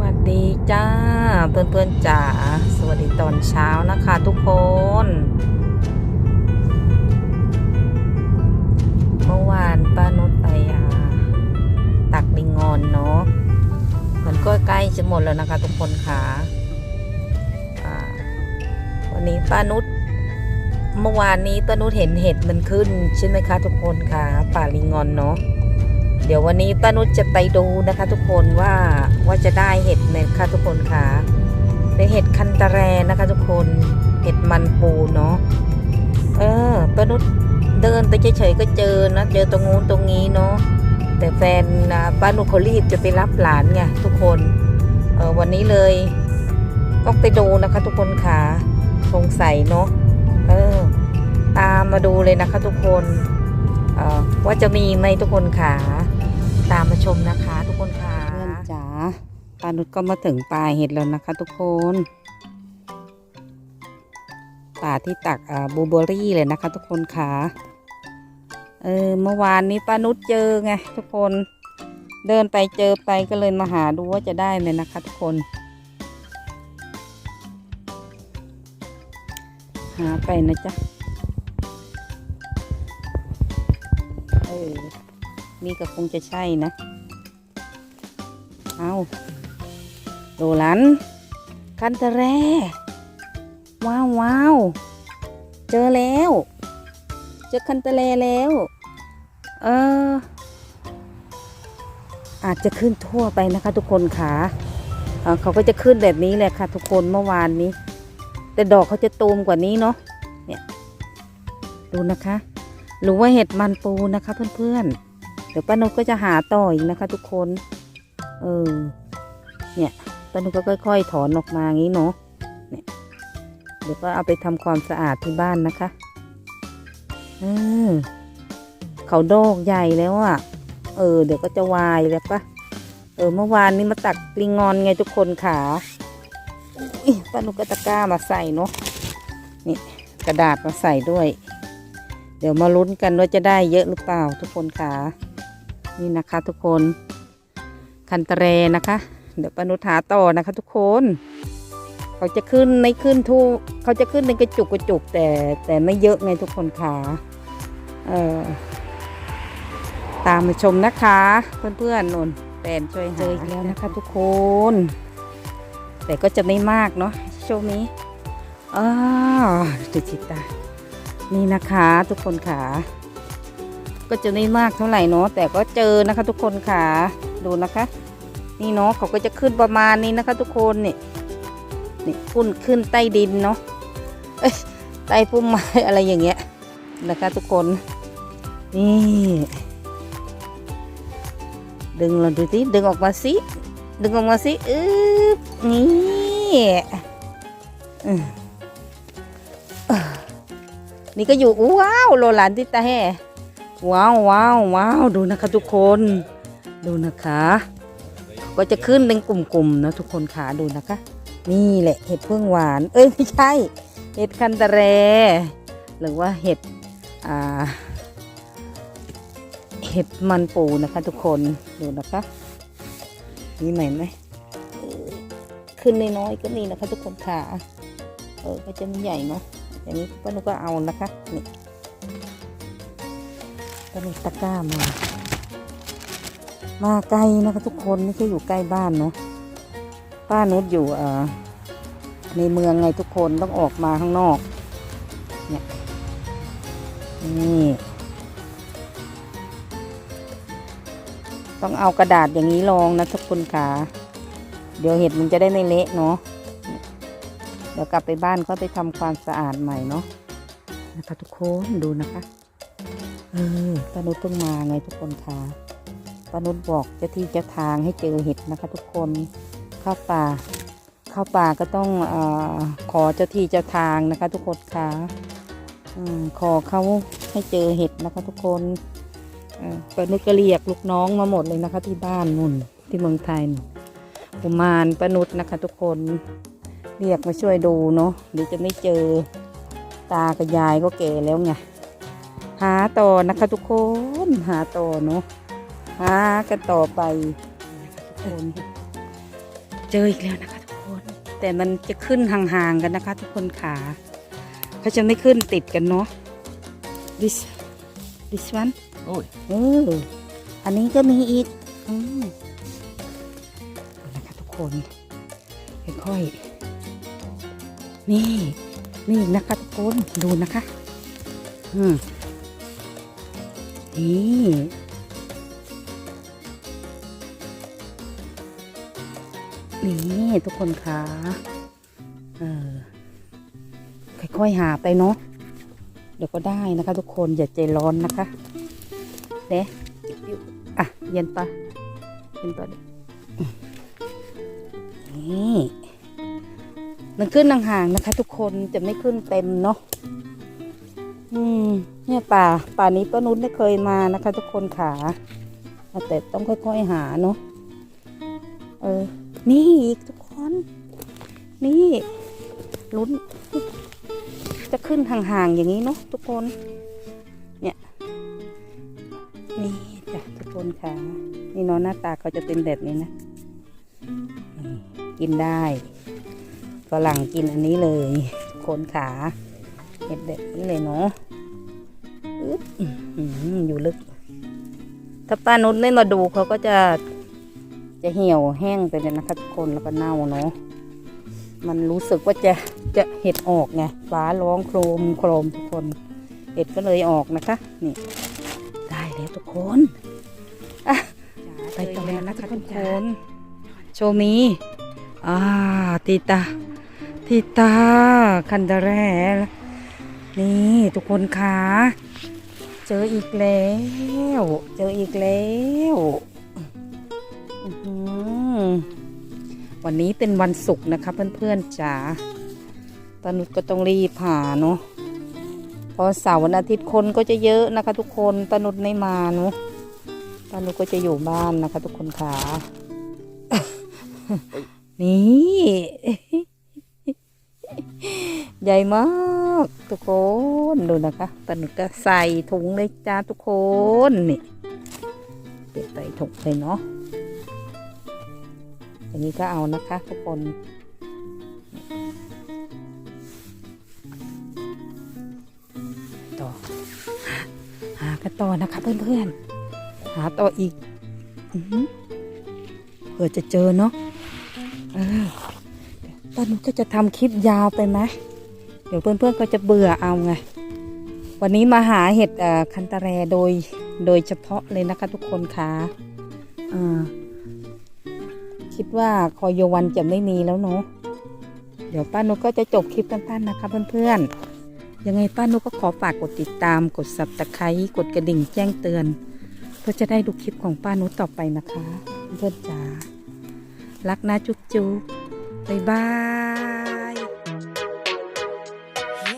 วัสดีจ้าเพื่อนๆจ๋าสวัสดีตอนเช้านะคะทุกคน เมื่อวานป้านุชไปอ่าตักลิงงอนเนาะมันก็ใกล้จะหมดแล้วนะคะทุกคนค่ะอ่าวันนี้ป้านุชเมื่อวานนี้ป้านุชเห็นเห็ดมันขึ้นใช่ไหมคะทุกคนค่ะป่าลิงงอนเนาะ เดี๋ยววันนี้ป้านุชจะไปดูนะคะ ทุกคนว่าว่าจะได้เห็ดไหมคะทุกคนค่ะในเห็ดคันตะแรนะคะ ทุกคนเห็ดมันปูเนาะเออป้านุชเดินไปเฉยๆก็เจอนะเจอตรงนู้นตรงนี้เนาะแต่แฟนป้านุชเขารีบจะไปรับหลานไงทุกคนเออวันนี้เลยต้องไปดูนะคะ ทุกคนค่ะสงสัยเนาะเออตามมาดูเลยนะคะ ทุกคนว่าจะมีไหมทุกคนค่ะ ตามมาชมนะคะทุกคนค่ะเพื่อนจ๋าปานุชก็มาถึงป่าเห็ดแล้วนะคะ ทุกคนป่าที่ตักอ่าบูเบอร์รี่เลยนะคะ ทุกคนค่ะเออเมื่อวานนี้ป้านุชเจอไงทุกคนเดินไปเจอไปก็เลยมาหาดูว่าจะได้ไหมนะคะ ทุกคนหาไปนะจ๊ะเออ นี่ก็คงจะใช่นะ เอาโดลัน คันตะแร ว้าวว้าวเจอแล้ว เจอคันตะแรแล้ว เออ อาจจะขึ้นทั่วไปนะคะทุกคนค่ะเเขาก็จะขึ้นแบบนี้แหละค่ะ ทุกคนเมื่อวานนี้ แต่ดอกเขาจะตูมกว่านี้เนาะเนี่ยดูนะคะ หรือว่าเห็ดมันปูนะคะเพื่อนๆ ดี๋ยวป้านกก็จะหาต่ออีกนะคะ ทุกคน เออ เนี่ยป้านกก็ค่อยๆ ถอนออกมางี้เนาะ เนี่ย เดี๋ยวก็เอาไปทำความสะอาดที่บ้านนะคะ เออ เขาโดกใหญ่แล้วอะ่ะ เออ เดี๋ยวก็จะวายแล้วปะเออ เมื่อวานนี้มาตักลิงงอนไงทุกคนขาป้านุกก็ตะกร้ามาใส่เนาะ นี่กระดาษมาใส่ด้วย เดี๋ยวมาลุ้นกันว่าจะได้เยอะหรือเปล่าทุกคนค่ะ นี่นะคะทุกคนคันตะเรนะคะ เดี๋ยวปนุถาต่อนะคะ ทุกคน เขาจะขึ้นในขึ้นทูเขาจะขึ้นในกระจุกกระจุกแต่แต่ไม่เยอะไงทุกคนค่ะเออตามมาชมนะคะ เพื่อนๆนนแฟนช่วยหาอีกแล้วนะคะ ทุกคน แต่ก็จะไม่มากเนาะช่วงนี้อ้าวดูจิตตานี่นะคะ ทุกคนค่ะ ก็จะไม่มากเท่าไหร่เนาะแต่ก็เจอนะคะ ทุกคนค่ะดูนะคะ นี่เนาะเขาก็จะขึ้นประมาณนี้นะคะ ทุกคนนี่นี่ขึ้นขึ้นใต้ดินเนาะใต้พุ่มไม้อะไรอย่างเงี้ยนะคะ ทุกคนนี่ดึงเราดูสิดึงออกมาสิดึงออกมาสิอึ๊บนี่อืมนี่ก็อยู่ว้าวโลหลานติตาแห่ ว้าวว้าวว้าวดูนะคะทุกคนดูนะคะก็จะขึ้นเป็นกลุ่มๆนะทุกคนขาดูนะคะ นี่แหละเห็ดเพิ่งหวาน เอ้ยไม่ใช่ เห็ดคันตะแร หรือว่าเห็ดอ่าเห็ดมันปูนะคะทุกคนดูนะคะนี่ไหนไหมขึ้นน้อยๆก็มีนะคะทุกคนขาเออก็จะไม่ใหญ่เนาะอย่างนี้ป้านุก็เอานะคะนี่ ป้านุตะกร้ามา มาไกลนะคะทุกคนไม่ใช่อยู่ใกล้บ้านเนาะป้านุชอยู่ในเมืองไงทุกคนต้องออกมาข้างนอก เนี่ยนี่ต้องเอากระดาษอย่างนี้รองนะทุกคนค่ะ เดี๋ยวเห็ดมันจะได้ไม่เละเนาะ เดี๋ยวกลับไปบ้านก็ไปทำความสะอาดใหม่เนาะนะคะทุกคนดูนะคะ เออป้านุชเพิ่งมาไงทุกคนคะป้านุชบอกเจ้าที่เจ้าทางให้เจอเห็ดนะคะ ทุกคนเข้าป่าเข้าป่าก็ต้องอขอเจ้าที่เจ้าทางนะคะ ทุกคนคะอขอเขาให้เจอเห็ดนะคะ ทุกคนเป้านุชก็เรียกลูกน้องมาหมดเลยนะคะ ที่บ้านนุ่นที่เมืองไทยกุมารป้านุชนะคะ ทุกคนเรียกมาช่วยดูเนาะเดี๋ยวจะไม่เจอตากับยายก็แก่แล้วไง หาต่อนะคะทุกคนหาต่อเนาะหากันต่อไปทุกคนเจออีกแล้วนะคะทุกคน แต่มันจะขึ้นห่างๆกันนะคะ ทุกคนขาเขาจะไม่ขึ้นติดกันเนาะ this this one Oj. เอออันนี้ก็มีอีกอืมดูนะคะทุกคนค่อยๆนี่นี่อีกนะคะทุกคนดูนะคะ อืม นี่นี่ทุกคนคะเออค่อยๆหาไปเนาะเดี๋ยวก็ได้นะคะ ทุกคนอย่าใจร้อนนะคะเด้อะ เย็นปะเย็นปะนี่มันขึ้นห่างๆนะคะ ทุกคนจะไม่ขึ้นเต็มเนาะ เนี่ยป่าป่านี้ป้านุชไม่เคยมานะคะ ทุกคนขาแต่ต้องค่อยๆหาเนาะเออ นี่อีกทุกคน นี่ลุ้น จะขึ้นห่างๆอย่างนี้เนาะทุกคน เนี่ย นี่จ้ะทุกคนค่ะ นี่เนาะหน้าตาเขาจะเป็นแบบนี้นะกินได้ฝรั่งกินอันนี้เลย คนขาเห็ดแบบนี้เลยเนาะ อยู่ลึก ถ้าป้านุชไม่นมาดูเขาก็จะจะเหี่ยวแห้งไปเลยนะคะทุกคนแล้วก็เน่าเนาะมันรู้สึกว่าจะจะเห็ดออกไงฟ้าร้องโครมโครมทุกคน เห็ดก็เลยออกนะคะ นี่ ได้แล้วทุกคนไปต่อแล้วนะคะทุกคนโชว์มีอ่าตีตาตีตาคันดาแรนี่ทุกคนคะ เจออีกแล้ว เจออีกแล้วอื้อหือวันนี้เป็นวันศุกร์นะคะเพื่อนๆจ๋าตานุชก็ต้องรีบหาเนาะเพอเสาร์วันอาทิตย์คนก็จะเยอะนะคะ ทุกคนตานุชไม่มาเนาะตานุชก็จะอยู่บ้านนะคะ ทุกคนค่ะนี่ ใหญ่มาก ทุกคนดูนะคะตานุก็ใส่ถุงเลยจ้าทุกคนนี่เก็บใส่ถุงเลยเนาะอย่างนี้ก็เอานะคะ ทุกคนต่อหากันต่อนะคะเพื่อนๆหาต่ออีกเผื่อจะเจอเนาะตอนนี้ก็จะทำคลิปยาวไปไหม เดี๋ยวเพื่อนๆก็จะเบื่อเอาไง วันนี้มาหาเห็ดคันตาแรโดยโดยเฉพาะเลยนะคะทุกคนค่ะอ่าคิดว่าคอยโยวันจะไม่มีแล้วเนาะ เดี๋ยวป้านุก็จะจบคลิปสั้นๆนะคะเพื่อนๆ ยังไงป้านุก็ขอฝากกดติดตาม กดสับตะไคร้กดกระดิ่งแจ้งเตือน เพื่อจะได้ดูคลิปของป้านุต่อไปนะคะ เพื่อนจ๋า รักนะจุ๊บจุ๊บบ๊ายบาย